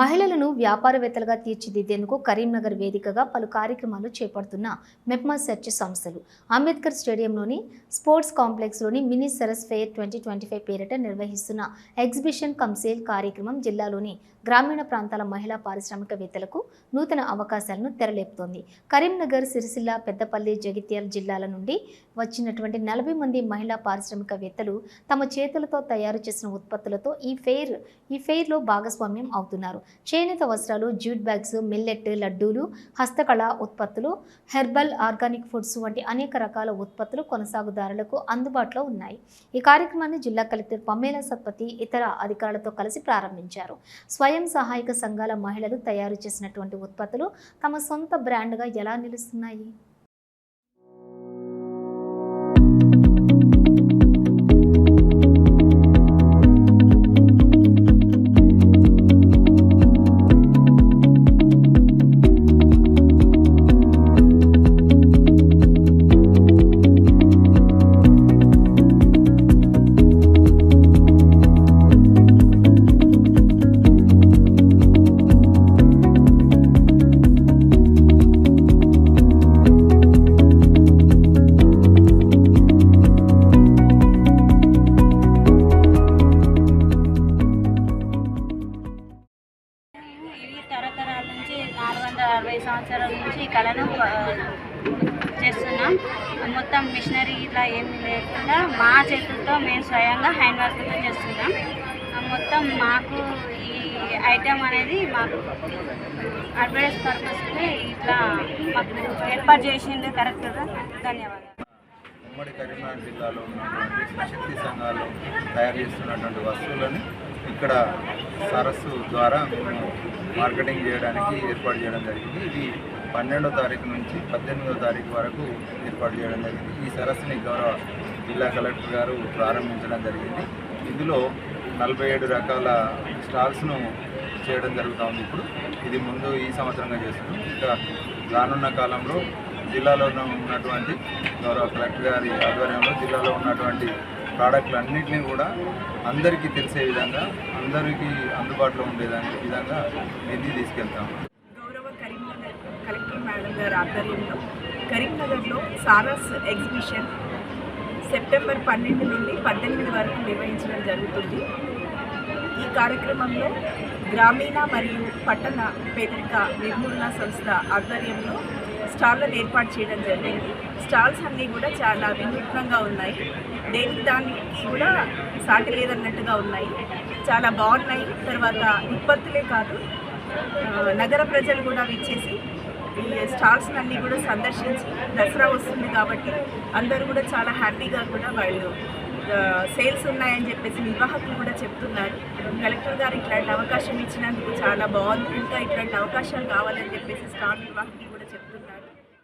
మహిళలను వ్యాపారవేత్తలుగా తీర్చిదిద్దేందుకు కరీంనగర్ వేదికగా పలు కార్యక్రమాలు చేపడుతున్న మెప్మా సెర్చ్ సంస్థలు. అంబేద్కర్ స్టేడియంలోని sports కాంప్లెక్స్లోని mini Saras fair twenty twenty five పేరిట నిర్వహిస్తున్న ఎగ్జిబిషన్ కమ్ సేల్ కార్యక్రమం జిల్లాలోని గ్రామీణ ప్రాంతాల మహిళా పారిశ్రామికవేత్తలకు నూతన అవకాశాలను తెరలేపుతోంది. కరీంనగర్ సిరిసిల్ల పెద్దపల్లి జగిత్యాల జిల్లాల నుండి వచ్చినటువంటి నలభై మంది మహిళా పారిశ్రామికవేత్తలు తమ చేతులతో తయారు చేసిన ఉత్పత్తులతో ఈ ఫెయిర్ ఈ ఫెయిర్లో భాగస్వామ్యం అవుతున్నారు. చేనేత వస్త్రాలు జ్యూట్ బ్యాగ్స్ మిల్లెట్ లడ్డూలు హస్తకళ ఉత్పత్తులు హెర్బల్ ఆర్గానిక్ ఫుడ్స్ వంటి అనేక రకాల ఉత్పత్తులు కొనసాగుదారులకు అందుబాటులో ఉన్నాయి. ఈ కార్యక్రమాన్ని జిల్లా కలెక్టర్ పమ్మేల సత్పతి ఇతర అధికారులతో కలిసి ప్రారంభించారు. స్వయం సహాయక సంఘాల మహిళలు తయారు చేసినటువంటి ఉత్పత్తులు తమ సొంత బ్రాండ్గా ఎలా నిలుస్తున్నాయి? ఇరవై సంవత్సరాల నుంచి ఈ కళను చేస్తున్నాం. మొత్తం మిషనరీ ఇట్లా ఏమి లేకుండా మా చేతులతో మేము స్వయంగా హ్యాండ్ వర్క్తో చేస్తున్నాం. మొత్తం మాకు ఈ ఐటెం అనేది మాకు అడ్వర్టైజ్ పర్పస్కి ఇట్లా మాకు ఏర్పాటు చేసింది కరెక్ట్గా ధన్యవాదాలు. ఉమ్మడి కరీంనగర్ జిల్లాలో ఉన్నటువంటి శక్తి సంఘాలు తయారు చేస్తున్నటువంటి వస్తువులని ఇక్కడ సరస్సు ద్వారా మేము మార్కెటింగ్ చేయడానికి ఏర్పాటు చేయడం జరిగింది. ఇది పన్నెండో తారీఖు నుంచి పద్దెనిమిదో తారీఖు వరకు ఏర్పాటు చేయడం జరిగింది. ఈ సరస్సుని గౌరవ జిల్లా కలెక్టర్ గారు ప్రారంభించడం జరిగింది. ఇందులో నలభై ఏడు రకాల స్టాల్స్ను చేయడం జరుగుతూ ఉంది ఇప్పుడు. ఇది ముందు ఈ సంవత్సరంగా చేస్తున్నాం. ఇంకా రానున్న కాలంలో జిల్లాలో ఉన్నటువంటి గౌరవ కలెక్టర్ గారి ఆధ్వర్యంలో జిల్లాలో ఉన్నటువంటి ప్రోడక్ట్లు అన్నింటినీ కూడా అందరికీ తెలిసే విధంగా అందరికీ అందుబాటులో ఉండే విధంగా దీన్ని తీసుకెళ్తాం. గౌరవ కరీంనగర్ కలెక్టర్ మేడం గారి ఆధ్వర్యంలో కరీంనగర్లో సారస్ ఎగ్జిబిషన్ సెప్టెంబర్ పన్నెండు నుండి పద్దెనిమిది వరకు నిర్వహించడం జరుగుతుంది. ఈ కార్యక్రమంలో గ్రామీణ మరియు పట్టణ పేదరిక నిర్మూలన సంస్థ ఆధ్వర్యంలో స్టాల్లను ఏర్పాటు చేయడం జరిగింది. స్టాల్స్ అన్నీ కూడా చాలా వినూత్నంగా ఉన్నాయి. దేనికి దానికి కూడా సాటి లేదన్నట్టుగా ఉన్నాయి. చాలా బాగున్నాయి. తర్వాత ఉత్పత్తులే కాదు నగర ప్రజలు కూడా విచ్చేసి ఈ స్టాల్స్ అన్నీ కూడా సందర్శించి దసరా వస్తుంది కాబట్టి అందరూ కూడా చాలా హ్యాపీగా కూడా వాళ్ళు సేల్స్ ఉన్నాయని చెప్పేసి నిర్వాహకులు కూడా చెప్తున్నారు. కలెక్టర్ గారు ఇట్లాంటి అవకాశం ఇచ్చినందుకు చాలా బాగుంది. ఇంకా ఇట్లాంటి అవకాశాలు కావాలని చెప్పేసి స్టార్ నిర్వాహకులు కూడా చెప్తున్నారు.